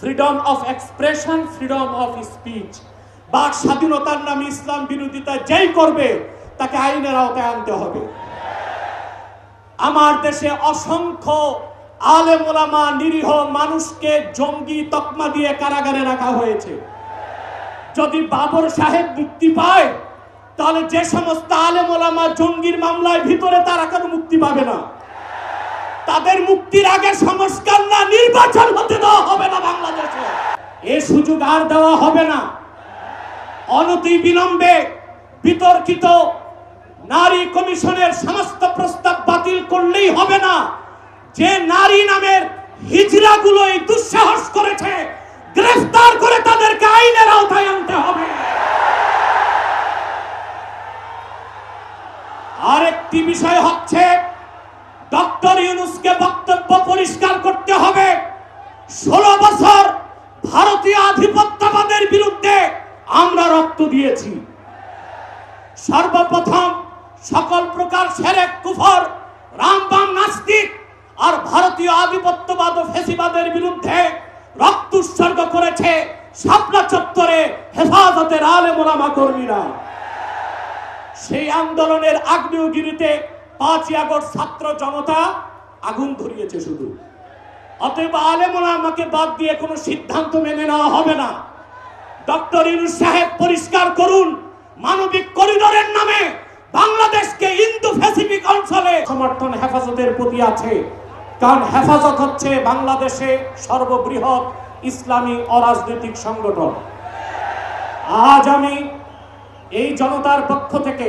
Freedom of expression freedom of speech বাক স্বাধীনতার নামে ইসলাম বিরোধিতা যেই করবে, তাকে আইনের আওতায় আনতে হবে। আমার দেশে অসংখ্য আলেম ওলামা নিরীহ মানুষকে জঙ্গি তকমা দিয়ে কারাগারে রাখা হয়েছে। যদি বাবর সাহেব মুক্তি পায়, তাহলে যে সমস্ত আলেম ওলামা জঙ্গির মামলায় ভিতরে তারা কেন মুক্তি পাবে না। তাদের মুক্তির আগে সংস্কার না, নির্বাচন হতে দেওয়া হবে না বাংলাদেশে। এ সুযোগ আর দেওয়া হবে না। অনতি বিলম্বে বিতর্কিত নারী কমিশনের সমস্ত প্রস্তাব বাতিল করলেই হবে না। যে নারী নামের হিজড়াগুলো এই দুঃসাহস করেছে, গ্রেফতার করে তাদেরকে আইনের আওতায় আনতে হবে। আরেকটি বিষয় হচ্ছে ডক্টর ইউনুসকে বক্তব্য পরিষ্কার করতে হবে। ষোলো বছর ভারতীয় আধিপত্যবাদের বিরুদ্ধে আমরা রক্ত দিয়েছি। সর্বপ্রথম সকল প্রকার সেরেক, কুফর, রামবাম, নাস্তিক আর ভারতীয় আধিপত্যবাদ ও ফেসিবাদের বিরুদ্ধে রক্ত উৎসর্গ করেছে শাপলা চত্বরে হেফাজতের আলে মোলামা কর্মীরা। সেই আন্দোলনের আগ্নেয়গিরিতে পাঁচই আগস্ট ছাত্র জনতা আগুন ধরিয়েছে শুধু। অতএব আলেমোলা আমাকে বাদ দিয়ে কোনো সিদ্ধান্ত মেনে নেওয়া হবে না। ডক্টর ইউনুস সাহেব, পরিষ্কার করুন, মানবিক করিডোরের নামে বাংলাদেশকে ইন্দো প্যাসিফিক অঞ্চলে সমর্থন হেফাজতের প্রতি আছে। কারণ হেফাজত হচ্ছে বাংলাদেশে সর্ববৃহৎ ইসলামী অরাজনৈতিক সংগঠন। আজ আমি এই জনতার পক্ষ থেকে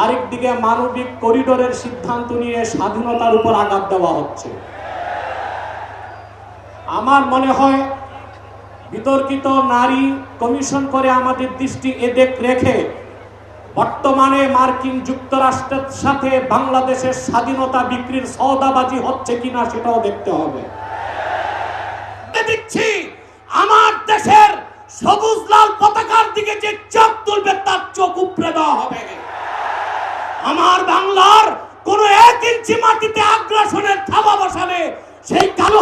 আরেকদিকে মানবিক করিডোরের সিদ্ধান্ত নিয়ে স্বাধীনতার উপর আঘাত দেওয়া হচ্ছে। আমার মনে হয় বিতর্কিত নারী কমিশন করে আমাদের দৃষ্টি এদেক রেখে বর্তমানে মার্কিন যুক্তরাষ্ট্রের সাথে বাংলাদেশের স্বাধীনতা বিক্রির সৌদাবাজি হচ্ছে কিনা সেটাও দেখতে হবে। দেখছি আমার দেশের সবুজ লাল পতাকার দিকে যে চোখ তুলবে তার চোখ উপড়ে দেওয়া হবে। আমার বাংলার কোনো এক ইঞ্চি মাটিতে আগ্রাসনের থাবা বসাবে সেই কালো